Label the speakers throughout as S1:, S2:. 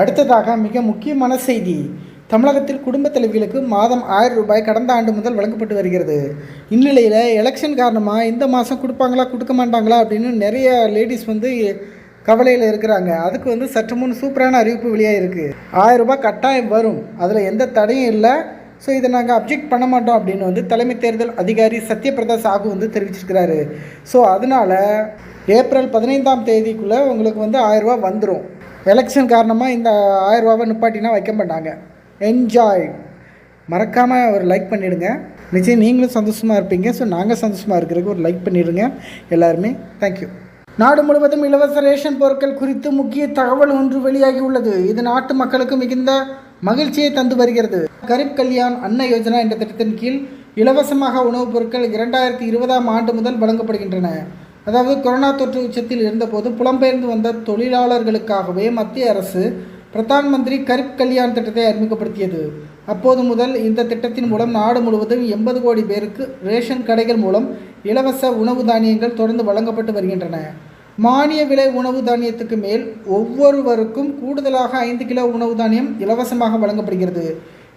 S1: அடுத்ததாக மிக முக்கியமான செய்தி. தமிழகத்தில் குடும்பத் தலைவிகளுக்கு மாதம் ஆயிரம் ரூபாய் கடந்த ஆண்டு முதல் வழங்கப்பட்டு வருகிறது. இந்நிலையில் எலெக்ஷன் காரணமாக இந்த மாதம் கொடுப்பாங்களா கொடுக்க மாட்டாங்களா அப்படின்னு நிறைய லேடிஸ் வந்து கவலையில் இருக்கிறாங்க. அதுக்கு வந்து சற்று முன் சூப்பரான அறிவிப்பு வெளியாக இருக்குது ஆயிரம் ரூபாய் கட்டாயம் வரும். அதில் எந்த தடையும் இல்லை. ஸோ இதை நாங்கள் அப்ஜெக்ட் பண்ண மாட்டோம் அப்படின்னு வந்து தலைமை தேர்தல் அதிகாரி சத்யபிரதா சாகு வந்து தெரிவிச்சிருக்கிறாரு. ஸோ அதனால் ஏப்ரல் பதினைந்தாம் தேதிக்குள்ளே உங்களுக்கு வந்து ஆயிரரூபா வந்துடும் எலெக்ஷன் காரணமாக இந்த ஆயிரரூபாவை நிப்பாட்டினா வைக்க மாட்டாங்க. என்ஜாய் மறக்காமல் ஒரு லைக் பண்ணிவிடுங்க நிச்சயம் நீங்களும் சந்தோஷமாக இருப்பீங்க. ஸோ நாங்கள் சந்தோஷமாக இருக்கிறதுக்கு ஒரு லைக் பண்ணிடுங்க. எல்லாருமே தேங்க்யூ நாடு முழுவதும் இலவச ரேஷன் பொருட்கள் குறித்து முக்கிய தகவல் ஒன்று வெளியாகி உள்ளது. இது நாட்டு மக்களுக்கு மிகுந்த மகிழ்ச்சியை தந்து வருகிறது. கரீப் கல்யாண் அன்ன யோஜனா என்ற திட்டத்தின் கீழ் இலவசமாக உணவுப் பொருட்கள் இரண்டாயிரத்தி இருபதாம் ஆண்டு முதல் வழங்கப்படுகின்றன. அதாவது கொரோனா தொற்று உச்சத்தில் இருந்தபோது புலம்பெயர்ந்து வந்த தொழிலாளர்களுக்காகவே மத்திய அரசு பிரதான் மந்திரி கரிப் கல்யாண் திட்டத்தை அறிமுகப்படுத்தியது. அப்போது முதல் இந்த திட்டத்தின் மூலம் நாடு முழுவதும் எண்பது கோடி பேருக்கு ரேஷன் கடைகள் மூலம் இலவச உணவு தானியங்கள் தொடர்ந்து வழங்கப்பட்டு வருகின்றன. மானிய விலை உணவு தானியத்துக்கு மேல் ஒவ்வொருவருக்கும் கூடுதலாக ஐந்து கிலோ உணவு தானியம் இலவசமாக வழங்கப்படுகிறது.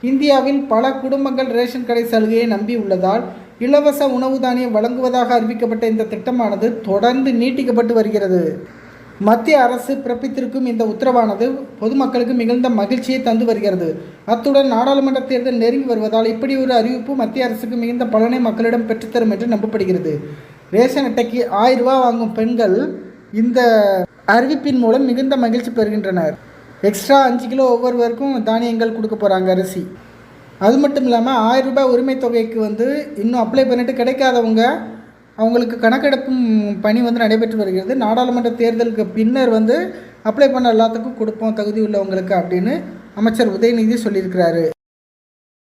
S1: இந்தியாவில் பல குடும்பங்கள் ரேஷன் கடை சலுகையை நம்பி உள்ளதால் இலவச உணவு தானியம் வழங்குவதாக அறிவிக்கப்பட்ட இந்த திட்டமானது தொடர்ந்து நீட்டிக்கப்பட்டு வருகிறது. மத்திய அரசு பிறப்பித்திருக்கும் இந்த உத்தரவானது பொதுமக்களுக்கு மிகுந்த மகிழ்ச்சியை தந்து வருகிறது. அத்துடன் நாடாளுமன்ற தேர்தல் நெருங்கி வருவதால் இப்படி ஒரு அறிவிப்பு மத்திய அரசுக்கு மிகுந்த பலனை மக்களிடம் பெற்றுத்தரும் என்று நம்பப்படுகிறது. ரேஷன் அட்டைக்கு ஆயிரம் ரூபாய் வாங்கும் பெண்கள் இந்த அறிவிப்பின் மூலம் மிகுந்த மகிழ்ச்சி பெறுகின்றனர். எக்ஸ்ட்ரா அஞ்சு கிலோ ஒவ்வொருவருக்கும் தானியங்கள் கொடுக்க போகிறாங்க அரிசி. அது மட்டும் இல்லாமல் ஆயிரம் ரூபாய் உரிமை தொகைக்கு வந்து இன்னும் அப்ளை பண்ணிட்டு கிடைக்காதவங்க அவங்களுக்கு கணக்கெடுப்பும் பணி வந்து நடைபெற்று வருகிறது. நாடாளுமன்ற தேர்தலுக்கு பின்னர் வந்து அப்ளை பண்ண எல்லாத்துக்கும் கொடுப்போம் தகுதி உள்ளவங்களுக்கு அப்படின்னு அமைச்சர் உதயநிதி சொல்லியிருக்கிறாரு.